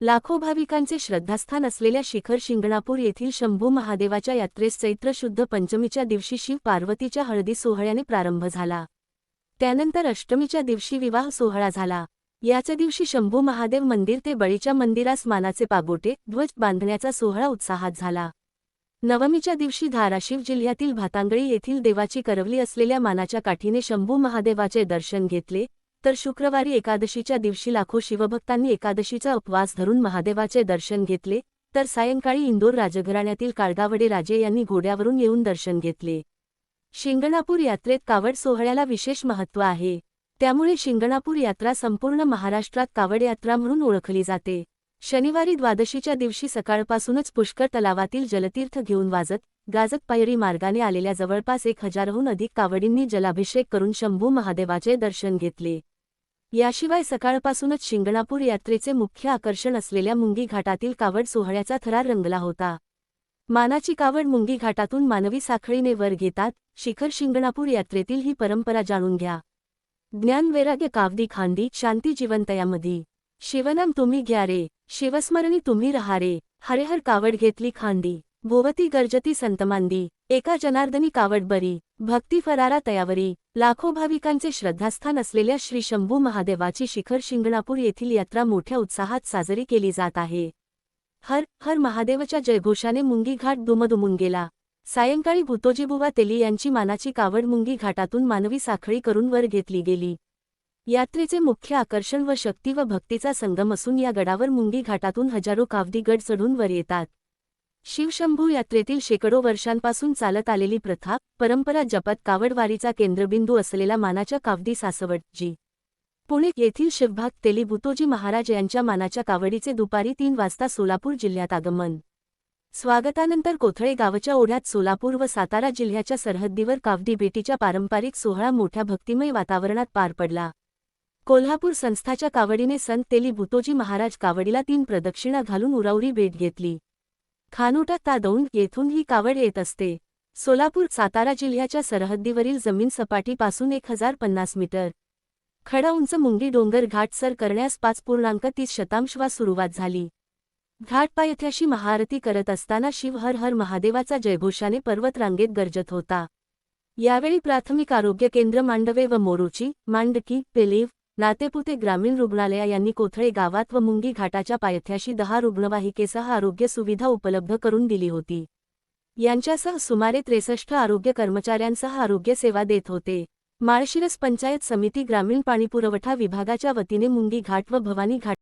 लाखो भाविकांचे श्रद्धास्थान असलेल्या शिखर शिंगणापूर येथील शंभू महादेवाच्या यात्रेस चैत्र शुद्ध पंचमीच्या दिवशी शिव पार्वतीच्या हळदी सोहळ्याने प्रारंभ झाला. त्यानंतर अष्टमीच्या दिवशी विवाह सोहळा झाला. याच्या दिवशी शंभू महादेव मंदिर ते बळीच्या मंदिरास मानाचे पागोटे ध्वज बांधण्याचा सोहळा उत्साहात झाला. नवमीच्या दिवशी धाराशिव जिल्ह्यातील भातांगळी येथील देवाची करवली असलेल्या मानाच्या काठीने शंभू महादेवाचे दर्शन घेतले. तर शुक्रवारी एकादशीच्या दिवशी लाखो शिवभक्तांनी एकादशीचा उपवास धरून महादेवाचे दर्शन घेतले तर सायंकाळी इंदोर राजघराण्यातील काळगावडे राजे यांनी घोड्यावरून येऊन दर्शन घेतले. शिंगणापूर यात्रेत कावड सोहळ्याला विशेष महत्त्व आहे. त्यामुळे शिंगणापूर यात्रा संपूर्ण महाराष्ट्रात कावड यात्रा म्हणून ओळखली जाते. शनिवारी द्वादशीच्या दिवशी सकाळपासूनच पुष्कर तलावातील जलतीर्थ घेऊन वाजत गाजत पायरी मार्गाने आलेल्या जवळपास एक हजारहून अधिक कावडींनी जलाभिषेक करून शंभू महादेवाचे दर्शन घेतले. याशिवाय सकाळपासूनच शिंगणापूर यात्रेचे मुख्य आकर्षण असलेल्या मुंगी घाटातील कावड सोहळ्याचा थरार रंगला होता. मानाची कावड मुंगी घाटातून मानवी साखळीने वर घेतात शिखर शिंगणापूर यात्रेतील ही परंपरा जाणून घ्या. ज्ञान वैराग्य कावदी खांदी शांती जीवनतयामधी शिवनाम तुम्ही घ्या रे शिवस्मरणी तुम्ही रहा रे हरेहर कावड घेतली खांदी. भोवती गर्जती संतमांदी एका जनार्दनी कावडबरी भक्ती फरारा तयावरी लाखो भाविकांचे श्रद्धास्थान असलेल्या श्री शंभू महादेवाची शिखर शिंगणापूर येथील यात्रा मोठ्या उत्साहात साजरी केली जात आहे. हर हर महादेवच्या जयघोषाने मुंगी घाट दुमदुमून गेला. सायंकाळी भूतोजीबुवा तेली यांची मानाची कावड मुंगी घाटातून मानवी साखळी करून वर घेतली गेली. यात्रेचे मुख्य आकर्षण व शक्ती व भक्तीचा संगम असून या गडावर मुंगी घाटातून हजारो कावदी गड चढून वर येतात. शिवशंभू यात्रेतील शेकडो वर्षांपासून चालत आलेली प्रथा परंपरा जपत कावडवारीचा केंद्रबिंदू असलेला मानाच्या कावदी सासवड जी. पुणे येथील शिवभाग तेली भूतोजी महाराज यांच्या मानाच्या कावडीचे दुपारी तीन वाजता सोलापूर जिल्ह्यात आगमन. स्वागतानंतर कोथळे गावच्या ओढ्यात सोलापूर व सातारा जिल्ह्याच्या सरहद्दीवर कावडी भेटीच्या पारंपरिक सोहळा मोठ्या भक्तिमय वातावरणात पार पडला. कोल्हापूर संस्थाच्या कावडीने संत तेली भूतोजी महाराज कावडीला तीन प्रदक्षिणा घालून उरावरी भेट घेतली. खानोटा तादौंड येथून ही कावड येत असते. सोलापूर सातारा जिल्ह्याच्या सरहद्दीवरील जमीन सपाटीपासून एक हजार पन्नास मीटर. खडा उंच मुंगी डोंगर घाट सर करण्यास पाच पूर्णांक तीस शतांशवा सुरुवात झाली. घाट पायथ्याशी महाआरती करत असताना शिव हर हर महादेवाचा जयघोषाने पर्वत रांगेत गरजत होता. यावेळी प्राथमिक आरोग्य केंद्र मांडवे व मोरोची मांडकी पेलेव नातेपुते ग्रामीण रुग्णालया यांनी कोथळे गावात व मुंगी घाटाच्या पायथ्याशी दहा रुग्णवाहिकेसह आरोग्य सुविधा उपलब्ध करून दिली होती. यांच्यासह सुमारे त्रेसष्ट आरोग्य कर्मचाऱ्यांसह आरोग्य सेवा देत होते. माळशिरस पंचायत समिती ग्रामीण पाणीपुरवठा विभागाच्या वतीने मुंगी घाट व भवानी घाट